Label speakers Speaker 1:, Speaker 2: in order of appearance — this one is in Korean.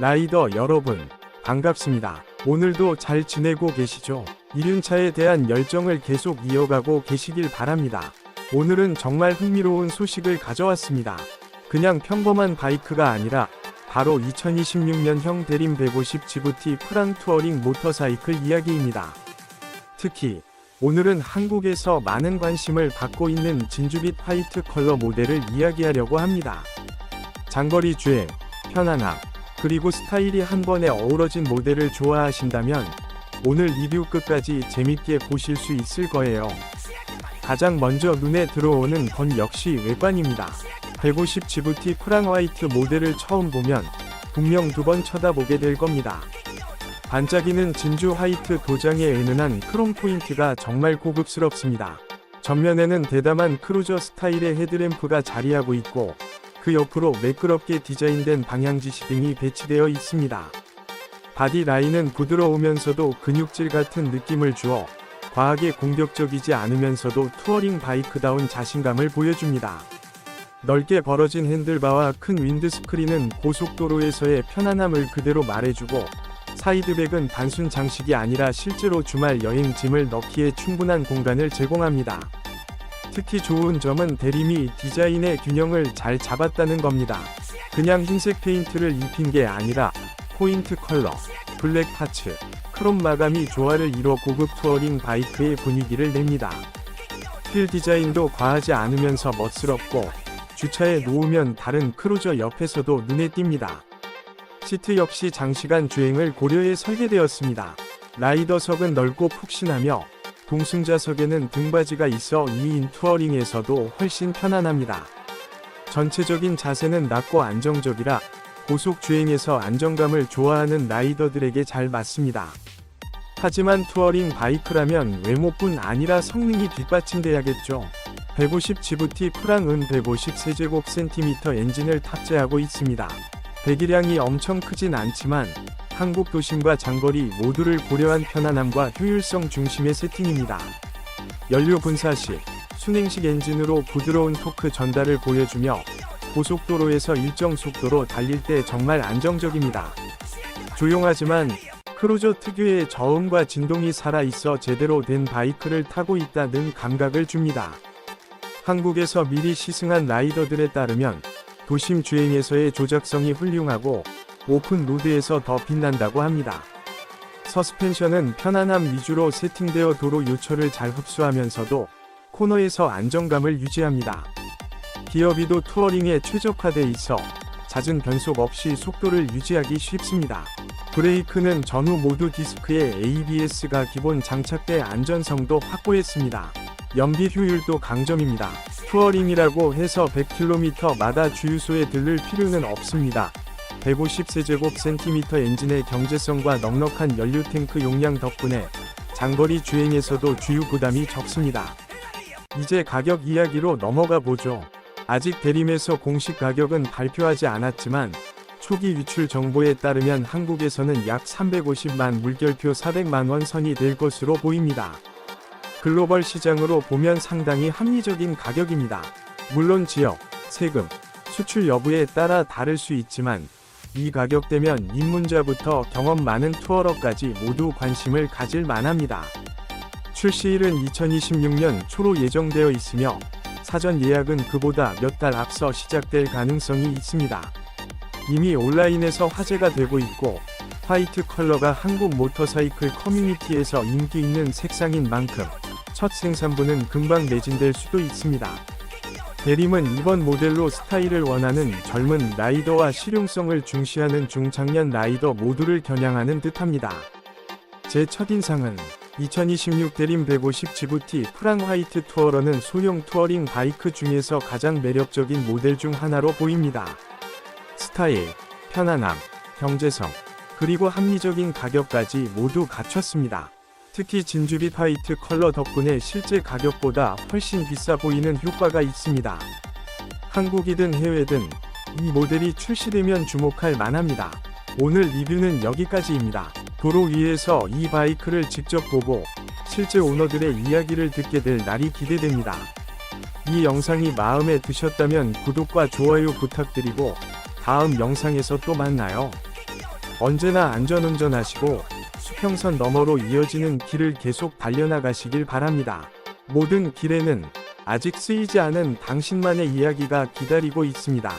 Speaker 1: 라이더 여러분, 반갑습니다. 오늘도 잘 지내고 계시죠? 이륜차에 대한 열정을 계속 이어가고 계시길 바랍니다. 오늘은 정말 흥미로운 소식을 가져왔습니다. 그냥 평범한 바이크가 아니라 바로 2026년형 대림 150 GVT 프랑 투어링 모터사이클 이야기입니다. 특히 오늘은 한국에서 많은 관심을 받고 있는 진주빛 화이트 컬러 모델을 이야기하려고 합니다. 장거리 주행, 편안함, 그리고 스타일이 한 번에 어우러진 모델을 좋아하신다면 오늘 리뷰 끝까지 재밌게 보실 수 있을 거예요. 가장 먼저 눈에 들어오는 건 역시 외관입니다. 150 GVT 프랑 화이트 모델을 처음 보면 분명 두 번 쳐다보게 될 겁니다. 반짝이는 진주 화이트 도장에 은은한 크롬 포인트가 정말 고급스럽습니다. 전면에는 대담한 크루저 스타일의 헤드램프가 자리하고 있고 그 옆으로 매끄럽게 디자인된 방향지시 등이 배치되어 있습니다. 바디 라인은 부드러우면서도 근육질 같은 느낌을 주어 과하게 공격적이지 않으면서도 투어링 바이크다운 자신감을 보여줍니다. 넓게 벌어진 핸들바와 큰 윈드스크린은 고속도로에서의 편안함을 그대로 말해주고 사이드백은 단순 장식이 아니라 실제로 주말 여행 짐을 넣기에 충분한 공간을 제공합니다. 특히 좋은 점은 대림이 디자인의 균형을 잘 잡았다는 겁니다. 그냥 흰색 페인트를 입힌 게 아니라 포인트 컬러, 블랙 파츠, 크롬 마감이 조화를 이뤄 고급 투어링 바이크의 분위기를 냅니다. 휠 디자인도 과하지 않으면서 멋스럽고 주차에 놓으면 다른 크루저 옆에서도 눈에 띕니다. 시트 역시 장시간 주행을 고려해 설계되었습니다. 라이더석은 넓고 푹신하며 동승자석에는 등받이가 있어 2인 투어링에서도 훨씬 편안합니다. 전체적인 자세는 낮고 안정적이라 고속 주행에서 안정감을 좋아하는 라이더들에게 잘 맞습니다. 하지만 투어링 바이크라면 외모뿐 아니라 성능이 뒷받침돼야겠죠. 150 GVT 프랑은 150 세제곱센티미터 엔진을 탑재하고 있습니다. 배기량이 엄청 크진 않지만 한국 도심과 장거리 모두를 고려한 편안함과 효율성 중심의 세팅입니다. 연료 분사식, 순행식 엔진으로 부드러운 토크 전달을 보여주며 고속도로에서 일정 속도로 달릴 때 정말 안정적입니다. 조용하지만 크루저 특유의 저음과 진동이 살아있어 제대로 된 바이크를 타고 있다는 감각을 줍니다. 한국에서 미리 시승한 라이더들에 따르면 도심 주행에서의 조작성이 훌륭하고 오픈 로드에서 더 빛난다고 합니다. 서스펜션은 편안함 위주로 세팅되어 도로 요철을 잘 흡수하면서도 코너에서 안정감을 유지합니다. 기어비도 투어링에 최적화돼 있어 잦은 변속 없이 속도를 유지하기 쉽습니다. 브레이크는 전후 모두 디스크에 ABS가 기본 장착돼 안전성도 확보했습니다. 연비 효율도 강점입니다. 투어링이라고 해서 100km마다 주유소에 들를 필요는 없습니다. 150세제곱센티미터 엔진의 경제성과 넉넉한 연료 탱크 용량 덕분에 장거리 주행에서도 주유 부담이 적습니다. 이제 가격 이야기로 넘어가 보죠. 아직 대림에서 공식 가격은 발표하지 않았지만 초기 유출 정보에 따르면 한국에서는 약 350만 물결표 400만 원 선이 될 것으로 보입니다. 글로벌 시장으로 보면 상당히 합리적인 가격입니다. 물론 지역, 세금, 수출 여부에 따라 다를 수 있지만 이 가격대면 입문자부터 경험 많은 투어러까지 모두 관심을 가질 만합니다. 출시일은 2026년 초로 예정되어 있으며 사전 예약은 그보다 몇 달 앞서 시작될 가능성이 있습니다. 이미 온라인에서 화제가 되고 있고 화이트 컬러가 한국 모터사이클 커뮤니티에서 인기 있는 색상인 만큼 첫 생산분은 금방 매진될 수도 있습니다. 대림은 이번 모델로 스타일을 원하는 젊은 라이더와 실용성을 중시하는 중장년 라이더 모두를 겨냥하는 듯합니다. 제 첫인상은 2026 대림 150 GVT 프랑 화이트 투어러는 소형 투어링 바이크 중에서 가장 매력적인 모델 중 하나로 보입니다. 스타일, 편안함, 경제성, 그리고 합리적인 가격까지 모두 갖췄습니다. 특히 진주빛 화이트 컬러 덕분에 실제 가격보다 훨씬 비싸 보이는 효과가 있습니다. 한국이든 해외든 이 모델이 출시되면 주목할 만합니다. 오늘 리뷰는 여기까지입니다. 도로 위에서 이 바이크를 직접 보고 실제 오너들의 이야기를 듣게 될 날이 기대됩니다. 이 영상이 마음에 드셨다면 구독과 좋아요 부탁드리고 다음 영상에서 또 만나요. 언제나 안전운전하시고 수평선 너머로 이어지는 길을 계속 달려나가시길 바랍니다. 모든 길에는 아직 쓰이지 않은 당신만의 이야기가 기다리고 있습니다.